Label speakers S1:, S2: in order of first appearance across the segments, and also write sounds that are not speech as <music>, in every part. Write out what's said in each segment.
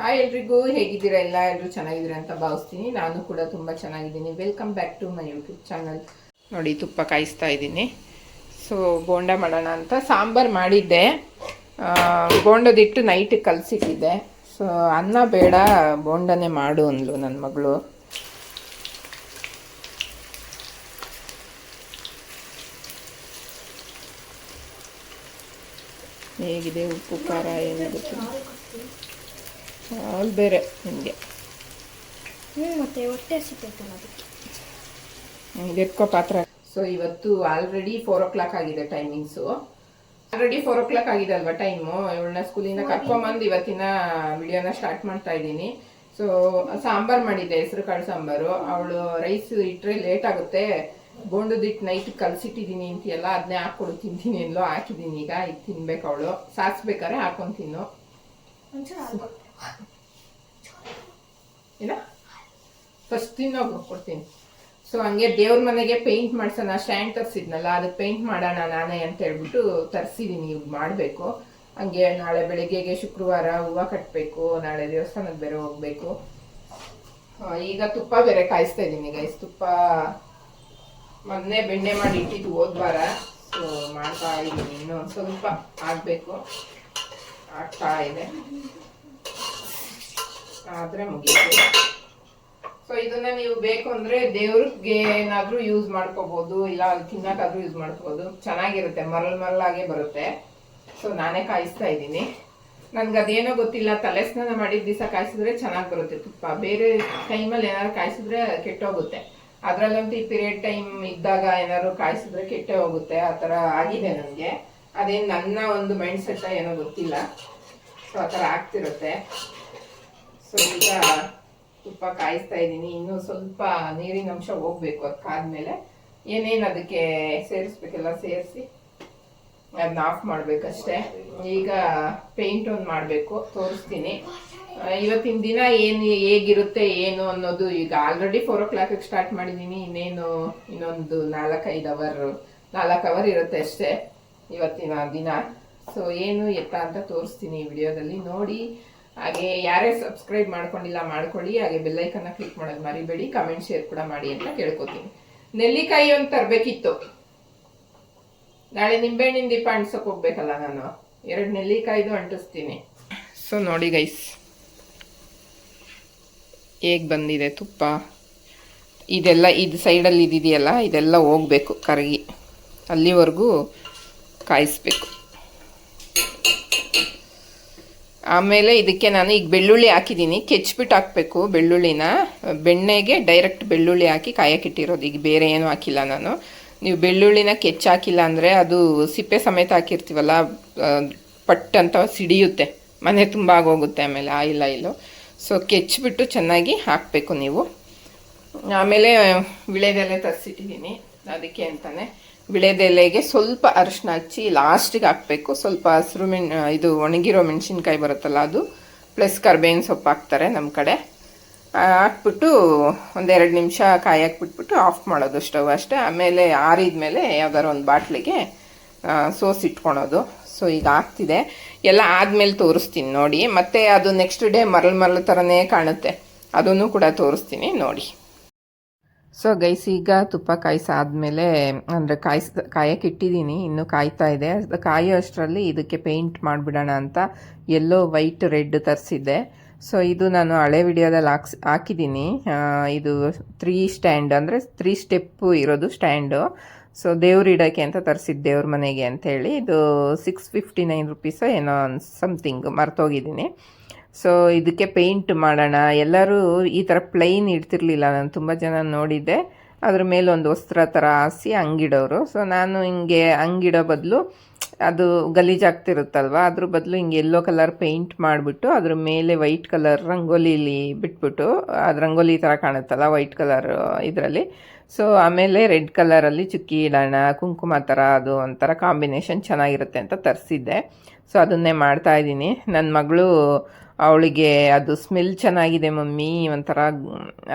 S1: Hi ಎಲ್ರಿಗೂ, ಹೇಗಿದ್ದೀರಾ? ಎಲ್ಲ ಎಲ್ಲರೂ ಚೆನ್ನಾಗಿದ್ದೀರಾ ಅಂತ ಭಾವಿಸ್ತೀನಿ. ನಾನು ಕೂಡ ತುಂಬ ಚೆನ್ನಾಗಿದ್ದೀನಿ. Welcome back to my YouTube channel ನೋಡಿ, ತುಪ್ಪ ಕಾಯಿಸ್ತಾ ಇದ್ದೀನಿ. ಸೊ ಬೋಂಡ ಮಾಡೋಣ ಅಂತ ಸಾಂಬಾರು ಮಾಡಿದ್ದೆ. ಬೋಂಡದಿಟ್ಟು ನೈಟ್ ಕಲಸಿಟ್ಟಿದ್ದೆ. ಸೊ ಅನ್ನ ಬೇಡ, ಬೋಂಡನೆ ಮಾಡು ಅಂದ್ಲು ನನ್ನ ಮಗಳು. ಹೇಗಿದೆ ಉಪ್ಪು, ಖಾರ ಏನು ಅಲ್ಲಿ ಬೇರೆ ನಿಮಗೆ.
S2: ಹ್ಞೂ ಮತ್ತೆ ಹೊಟ್ಟೆ ಹಸಿತೈತಲ್ಲ ಅದಕ್ಕೆ.
S1: ಎತ್ಕೋ ಪಾತ್ರ. ಸೊ ಇವತ್ತು ಆಲ್ರೆಡಿ ಫೋರ್ ಓ ಕ್ಲಾಕ್ ಆಗಿದೆ timings already four o'clock ಆಗಿದೆ ಅಲ್ವಾ ಟೈಮು ಇವಳನ್ನ ಸ್ಕೂಲಿಂದ ಕರ್ಕೊಂಬಂದು ಇವತ್ತಿನ ವಿಡಿಯೋನ ಸ್ಟಾರ್ಟ್ ಮಾಡ್ತಾ ಇದ್ದೀನಿ. ಸೊ ಸಾಂಬಾರ್ ಮಾಡಿದ್ದೆ ಹೆಸರು ಕಾಳು ಸಾಂಬಾರು. ಅವಳು ರೈಸ್ ಇಟ್ಟರೆ ಲೇಟ್ ಆಗುತ್ತೆ. ಬೋಂಡದಿಟ್ಟು ನೈಟ್ ಕಲಸಿಟ್ಟಿದ್ದೀನಿ ಅಂತೀಯಲ್ಲ ಅದನ್ನೇ ಹಾಕ್ಕೊಡು ತಿಂತೀನಿ ಎಲ್ಲೋ ಹಾಕಿದ್ದೀನಿ ಈಗ. ಇದು ತಿನ್ಬೇಕು ಅವಳು. ಸಾಸ್ಬೇಕಾರೆ ಹಾಕೊಂಡು ತಿನ್ನು. ಇಲ್ಲ ಫಸ್ಟ್ ತಿನ್ನೋಗು ಕೊಡ್ತೀನಿ. ಸೊ ಹಂಗೆ ದೇವ್ರ ಮನೆಗೆ ಪೇಂಟ್ ಮಾಡ್ಸೋಣ ಸ್ಟ್ಯಾಂಡ್ ತರಿಸಿದ್ನಲ್ಲ ಅದಕ್ಕೆ ಪೇಂಟ್ ಮಾಡೋಣ ನಾನೇ ಅಂತ ಹೇಳ್ಬಿಟ್ಟು ತರಿಸಿದ್ದೀನಿ ಈಗ ಮಾಡಬೇಕು. ಹಂಗೆ ನಾಳೆ ಬೆಳಿಗ್ಗೆಗೆ ಶುಕ್ರವಾರ ಹೂವು ಕಟ್ಟಬೇಕು ನಾಳೆ ದೇವಸ್ಥಾನಕ್ಕೆ ಬೇರೆ ಹೋಗ್ಬೇಕು. ಈಗ ತುಪ್ಪ ಬೇರೆ ಕಾಯಿಸ್ತಾ ಇದ್ದೀನಿ ಗೈಸ್ ತುಪ್ಪ ಮೊನ್ನೆ ಬೆಣ್ಣೆ ಮಾಡಿ ಇಟ್ಟಿದ್ದು ಹೋದ್ವಾರ ಸೊ ಮಾಡ್ತಾ ಇದ್ದೀನಿ ಇನ್ನೂ. ಸ್ವಲ್ಪ ಆಗಬೇಕು. ಆಗ್ತಾ ಇದೆ. ಆದ್ರೆ ಮುಗೀತು. ಸೊ ಇದನ್ನ ನೀವು ಬೇಕು ಅಂದ್ರೆ ದೇವ್ರಿಗೆ ಏನಾದ್ರೂ ಯೂಸ್ ಮಾಡ್ಕೋಬಹುದು ಇಲ್ಲ ಅಲ್ಲಿ ತಿನ್ನಕ್ಕಾದ್ರೂ ಯೂಸ್ ಮಾಡ್ಕೋಬಹುದು ಚೆನ್ನಾಗಿರುತ್ತೆ ಮರಲ್ ಮರಳಾಗೆ ಬರುತ್ತೆ. ಸೊ ನಾನೇ ಕಾಯಿಸ್ತಾ ಇದ್ದೀನಿ. ನನ್ಗೆ ಅದೇನೋ ಗೊತ್ತಿಲ್ಲ, ತಲೆ ಸ್ನಾನ ಮಾಡಿದ ದಿವಸ ಕಾಯಿಸಿದ್ರೆ ಚೆನ್ನಾಗಿ ಬರುತ್ತೆ ತುಪ್ಪ. ಬೇರೆ ಟೈಮಲ್ಲಿ ಏನಾದ್ರು ಕಾಯಿಸಿದ್ರೆ ಕೆಟ್ಟೋಗುತ್ತೆ. ಅದ್ರಲ್ಲಂತೂ ಈ ಪೀರಿಯಡ್ ಟೈಮ್ ಇದ್ದಾಗ ಏನಾದ್ರು ಕಾಯಿಸಿದ್ರೆ ಕೆಟ್ಟೆ ಹೋಗುತ್ತೆ, ಆ ಥರ ಆಗಿದೆ ನನಗೆ. ಅದೇನು ನನ್ನ ಒಂದು ಮೈಂಡ್ ಸೆಟ್ ಏನೋ ಗೊತ್ತಿಲ್ಲ. ಸೊ ಆ ಥರ ಆಗ್ತಿರುತ್ತೆ. ಸೊ ಈಗ ತುಪ್ಪ ಕಾಯಿಸ್ತಾ ಇದ್ದೀನಿ. ಇನ್ನು ಸ್ವಲ್ಪ ನೀರಿನ ಅಂಶ ಹೋಗ್ಬೇಕು ಅದಕ್ಕಾದ್ಮೇಲೆ ಏನೇನು ಅದಕ್ಕೆ ಸೇರಿಸ್ಬೇಕೆಲ್ಲ ಸೇರಿಸಿ ಅದನ್ನ ಆಫ್ ಮಾಡ್ಬೇಕಷ್ಟೇ. ಈಗ ಪೇಂಟ್ ಒಂದು ಮಾಡಬೇಕು, ತೋರಿಸ್ತೀನಿ. ಇವತ್ತಿನ ದಿನ ಏನು ಹೇಗಿರುತ್ತೆ, ಏನು ಅನ್ನೋದು ಈಗ ಆಲ್ರೆಡಿ ಫೋರ್ ಓ ಕ್ಲಾಕಿಗೆ ಸ್ಟಾರ್ಟ್ ಮಾಡಿದ್ದೀನಿ ಇನ್ನೇನು ಇನ್ನೊಂದು ನಾಲ್ಕೈದು ಅವರ್ ನಾಲ್ಕು ಅವರ್ ಇರುತ್ತೆ ಅಷ್ಟೇ ಇವತ್ತಿನ ದಿನ. ಸೊ ಏನು ಎತ್ತ ಅಂತ ತೋರಿಸ್ತೀನಿ ಈ ವಿಡಿಯೋದಲ್ಲಿ ನೋಡಿ ಹಾಗೆ ಯಾರೇ ಸಬ್ಸ್ಕ್ರೈಬ್ ಮಾಡ್ಕೊಂಡಿಲ್ಲ ಮಾಡ್ಕೊಳ್ಳಿ, ಹಾಗೆ ಬೆಲ್ಲೈಕನ್ನ ಕ್ಲಿಕ್ ಮಾಡೋದು ಮರಿಬೇಡಿ ಕಮೆಂಟ್ ಶೇರ್ ಕೂಡ ಮಾಡಿ ಅಂತ ಕೇಳ್ಕೊತೀನಿ. ನೆಲ್ಲಿಕಾಯಿ ಒಂದು ತರಬೇಕಿತ್ತು. ನಾಳೆ ನಿಂಬೆಹಣ್ಣಿನ ದೀಪ ಅಂಟಿಸೋಕೆ ಹೋಗ್ಬೇಕಲ್ಲ ನಾನು. ಎರಡು ನೆಲ್ಲಿಕಾಯ್ದು ಅಂಟಿಸ್ತೀನಿ. ಸೊ ನೋಡಿ ಗೈಸ್ ಹೇಗೆ ಬಂದಿದೆ ತುಪ್ಪ? ಇದೆಲ್ಲ, ಇದು ಸೈಡಲ್ಲಿ ಇದೆಯಲ್ಲ ಇದೆಲ್ಲ ಹೋಗ್ಬೇಕು ಕರಗಿ. ಅಲ್ಲಿವರೆಗೂ ಕಾಯಿಸ್ಬೇಕು. ಆಮೇಲೆ ಇದಕ್ಕೆ ನಾನು ಈಗ ಬೆಳ್ಳುಳ್ಳಿ ಹಾಕಿದ್ದೀನಿ. ಕೆಚ್ಬಿಟ್ಟು ಹಾಕಬೇಕು ಬೆಳ್ಳುಳ್ಳಿನ. ಬೆಣ್ಣೆಗೆ ಡೈರೆಕ್ಟ್ ಬೆಳ್ಳುಳ್ಳಿ ಹಾಕಿ ಕಾಯಕ್ಕಿಟ್ಟಿರೋದು ಈಗ ಬೇರೆ ಏನು ಹಾಕಿಲ್ಲ ನಾನು. ನೀವು ಬೆಳ್ಳುಳ್ಳಿನ ಕೆಚ್ಚು ಹಾಕಿಲ್ಲ ಅಂದರೆ ಅದು ಸಿಪ್ಪೆ ಸಮೇತ ಹಾಕಿರ್ತೀವಲ್ಲ ಪಟ್ ಅಂತ ಸಿಡಿಯುತ್ತೆ. ಮನೆ ತುಂಬ ಆಗೋಗುತ್ತೆ ಆಮೇಲೆ ಆಯಿಲ್ ಆಯಿಲು ಸೊ ಕೆಚ್ಬಿಟ್ಟು ಚೆನ್ನಾಗಿ ಹಾಕಬೇಕು ನೀವು. ಆಮೇಲೆ ವಿಳೆದೆಲೆ ತರಿಸಿಟ್ಟಿದ್ದೀನಿ. ಅದಕ್ಕೆ ಅಂತಾನೆ. ವಿಳೆದೆಲೆಗೆ ಸ್ವಲ್ಪ ಅರಿಶಿನ ಹಚ್ಚಿ ಲಾಸ್ಟಿಗೆ ಹಾಕಬೇಕು. ಸ್ವಲ್ಪ ಹಸಿರು ಮೆಣ್ ಇದು ಒಣಗಿರೋ ಮೆಣಸಿನ್ಕಾಯಿ ಬರುತ್ತಲ್ಲ ಅದು. ಪ್ಲಸ್ ಕರ್ಬೇವಿನ ಸೊಪ್ಪು ಹಾಕ್ತಾರೆ ನಮ್ಮ ಕಡೆ. ಹಾಕ್ಬಿಟ್ಟು ಒಂದೆರಡು ನಿಮಿಷ ಕಾಯಿ ಹಾಕ್ಬಿಟ್ಬಿಟ್ಟು ಆಫ್ ಮಾಡೋದು ಸ್ಟವ್ ಅಷ್ಟೇ. ಆಮೇಲೆ ಆರಿದ ಮೇಲೆ ಯಾವ್ದಾರು ಒಂದು ಬಾಟ್ಲಿಗೆ ಸೋಸ್ ಇಟ್ಕೊಳೋದು. ಸೊ ಈಗ ಆಗ್ತಿದೆ. ಎಲ್ಲ ಆದಮೇಲೆ ತೋರಿಸ್ತೀನಿ ನೋಡಿ. ಮತ್ತೆ ಅದು ನೆಕ್ಸ್ಟ್ ಡೇ ಮರಳು ಮರಳು ಥರನೇ ಕಾಣುತ್ತೆ. ಅದನ್ನು ಕೂಡ ತೋರಿಸ್ತೀನಿ ನೋಡಿ. ಸೊ ಗೈಸ್ ಈಗ ತುಪ್ಪ ಕಾಯಿಸಾದ್ಮೇಲೆ, ಅಂದರೆ ಕಾಯಿಸ್, ಕಾಯಕ್ಕೆ ಇಟ್ಟಿದ್ದೀನಿ, ಇನ್ನೂ ಕಾಯ್ತಾ ಇದೆ. ಕಾಯೋ ಅಷ್ಟರಲ್ಲಿ ಇದಕ್ಕೆ ಪೇಂಟ್ ಮಾಡಿಬಿಡೋಣ ಅಂತ ಎಲ್ಲೋ ವೈಟ್ ರೆಡ್ ತರಿಸಿದ್ದೆ. ಸೊ ಇದು ನಾನು ಹಳೆ ವಿಡಿಯೋದಲ್ಲಿ ಹಾಕ್ಸ್, ಹಾಕಿದ್ದೀನಿ. ಇದು ತ್ರೀ ಸ್ಟ್ಯಾಂಡ್, ಅಂದರೆ ತ್ರೀ ಸ್ಟೆಪ್ಪು ಇರೋದು ಸ್ಟ್ಯಾಂಡು. ಸೊ ದೇವ್ರು ಇಡೋಕ್ಕೆ ಅಂತ ತರಿಸಿದ್ದು ದೇವ್ರ ಮನೆಗೆ ಅಂಥೇಳಿ. ಇದು ಸಿಕ್ಸ್ ಫಿಫ್ಟಿ ನೈನ್ ರುಪೀಸೋ ಏನೋ ಸಮ್ಥಿಂಗ್ ಮರ್ತೋಗಿದ್ದೀನಿ. ಸೊ ಇದಕ್ಕೆ ಪೇಂಟ್ ಮಾಡೋಣ. ಎಲ್ಲರೂ ಈ ಥರ ಪ್ಲೈನ್ ಇಡ್ತಿರ್ಲಿಲ್ಲ. ನಾನು ತುಂಬ ಜನ ನೋಡಿದ್ದೆ. ಅದ್ರ ಮೇಲೆ ಒಂದು ವಸ್ತ್ರ ಥರ ಹಾಸಿ ಅಂಗಿಡೋರು. ಸೊ ನಾನು ಹಿಂಗೆ ಅಂಗಿಡೋ ಬದಲು ಅದು ಗಲೀಜಾಗ್ತಿರುತ್ತಲ್ವ ಅದ್ರ ಬದಲು ಹಿಂಗೆ ಎಲ್ಲೋ ಕಲರ್ ಪೇಂಟ್ ಮಾಡಿಬಿಟ್ಟು, ಅದ್ರ ಮೇಲೆ ವೈಟ್ ಕಲರ್ ರಂಗೋಲಿಲಿ ಬಿಟ್ಬಿಟ್ಟು, ಅದು ರಂಗೋಲಿ ಥರ ಕಾಣುತ್ತಲ್ಲ ವೈಟ್ ಕಲರ್ ಇದರಲ್ಲಿ. ಸೊ ಆಮೇಲೆ ರೆಡ್ ಕಲರಲ್ಲಿ ಚುಕ್ಕಿ ಇಡೋಣ, ಕುಂಕುಮ ಥರ ಅದು ಒಂಥರ ಕಾಂಬಿನೇಷನ್ ಚೆನ್ನಾಗಿರುತ್ತೆ ಅಂತ ತರಿಸಿದ್ದೆ. ಸೊ ಅದನ್ನೇ ಮಾಡ್ತಾ ಇದ್ದೀನಿ. ನನ್ನ ಮಗಳು ಅವಳಿಗೆ ಅದು ಸ್ಮೆಲ್ ಚೆನ್ನಾಗಿದೆ ಮಮ್ಮಿ, ಒಂಥರ,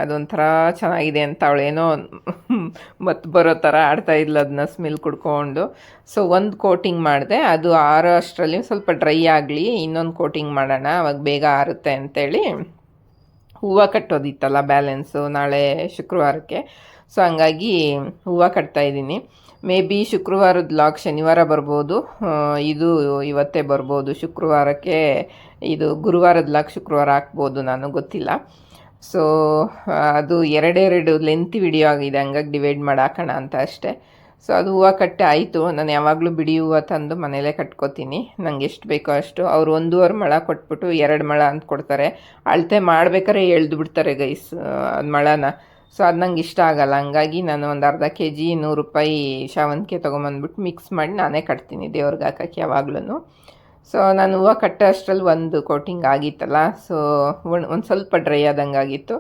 S1: ಅದೊಂಥರ ಚೆನ್ನಾಗಿದೆ ಅಂತ ಅವಳೇನೋ <laughs> ಮತ್ತು ಬರೋ ಥರ ಆಡ್ತಾ ಇದ್ಲು ಅದನ್ನ ಸ್ಮೆಲ್ ಕುಡ್ಕೊಂಡು. ಸೊ ಒಂದು ಕೋಟಿಂಗ್ ಮಾಡಿದೆ. ಅದು ಆರೋ ಅಷ್ಟರಲ್ಲಿ ಸ್ವಲ್ಪ ಡ್ರೈ ಆಗಲಿ, ಇನ್ನೊಂದು ಕೋಟಿಂಗ್ ಮಾಡೋಣ, ಅವಾಗ ಬೇಗ ಆರುತ್ತೆ ಅಂತೇಳಿ. ಹೂವು ಕಟ್ಟೋದಿತ್ತಲ್ಲ ಬ್ಯಾಲೆನ್ಸು ನಾಳೆ ಶುಕ್ರವಾರಕ್ಕೆ. ಸೊ ಹಂಗಾಗಿ ಹೂವು ಕಟ್ತಾ ಇದ್ದೀನಿ. ಮೇ ಬಿ ಶುಕ್ರವಾರದ ಲಾಗ್ ಶನಿವಾರ ಬರ್ಬೋದು. ಇದು ಇವತ್ತೇ ಬರ್ಬೋದು. ಶುಕ್ರವಾರಕ್ಕೆ ಇದು ಗುರುವಾರದ ಲಾಗ್ ಶುಕ್ರವಾರ ಹಾಕ್ಬೋದು ನಾನು ಗೊತ್ತಿಲ್ಲ. ಸೊ ಅದು ಎರಡೆರಡು ಲೆಂತ್ ವಿಡಿಯೋ ಆಗಿದೆ. ಹಂಗಾಗಿ ಡಿವೈಡ್ ಮಾಡಿ ಹಾಕೋಣ ಅಂತ ಅಷ್ಟೇ. ಸೊ ಅದು ಹೂವು ಕಟ್ಟೆ ಆಯಿತು. ನಾನು ಯಾವಾಗಲೂ ಬಿಡಿ ಹೂವು ತಂದು ಮನೇಲೇ ಕಟ್ಕೋತೀನಿ. ನಂಗೆ ಎಷ್ಟು ಬೇಕೋ ಅಷ್ಟು. ಅವ್ರು ಒಂದೂವರೆ ಮಳ ಕೊಟ್ಬಿಟ್ಟು ಎರಡು ಮಳ ಅಂತ ಕೊಡ್ತಾರೆ. ಅಳತೆ ಮಾಡ್ಬೇಕಾದ್ರೆ ಎಳ್ದು ಬಿಡ್ತಾರೆ ಗೈಸ್ ಮೊಳನ. ಸೊ ಅದು ನಂಗೆ ಇಷ್ಟ ಆಗಲ್ಲ. ಹಂಗಾಗಿ ನಾನು ಒಂದು ಅರ್ಧ ಕೆ ಜಿ ನೂರು ರೂಪಾಯಿ ಶಾವಂತಿಗೆ ತೊಗೊಂಬಂದ್ಬಿಟ್ಟು ಮಿಕ್ಸ್ ಮಾಡಿ ನಾನೇ ಕಟ್ತೀನಿ ದೇವ್ರಿಗೆ ಹಾಕಕ್ಕೆ ಯಾವಾಗ್ಲೂ ಸೊ ನಾನು ಹೂವು ಕಟ್ಟೋ ಅಷ್ಟರಲ್ಲಿ ಒಂದು ಕೋಟಿಂಗ್ ಆಗಿತ್ತಲ್ಲ. ಸೊ ಒಂದು ಸ್ವಲ್ಪ ಡ್ರೈ ಆದಂಗೆ ಆಗಿತ್ತು.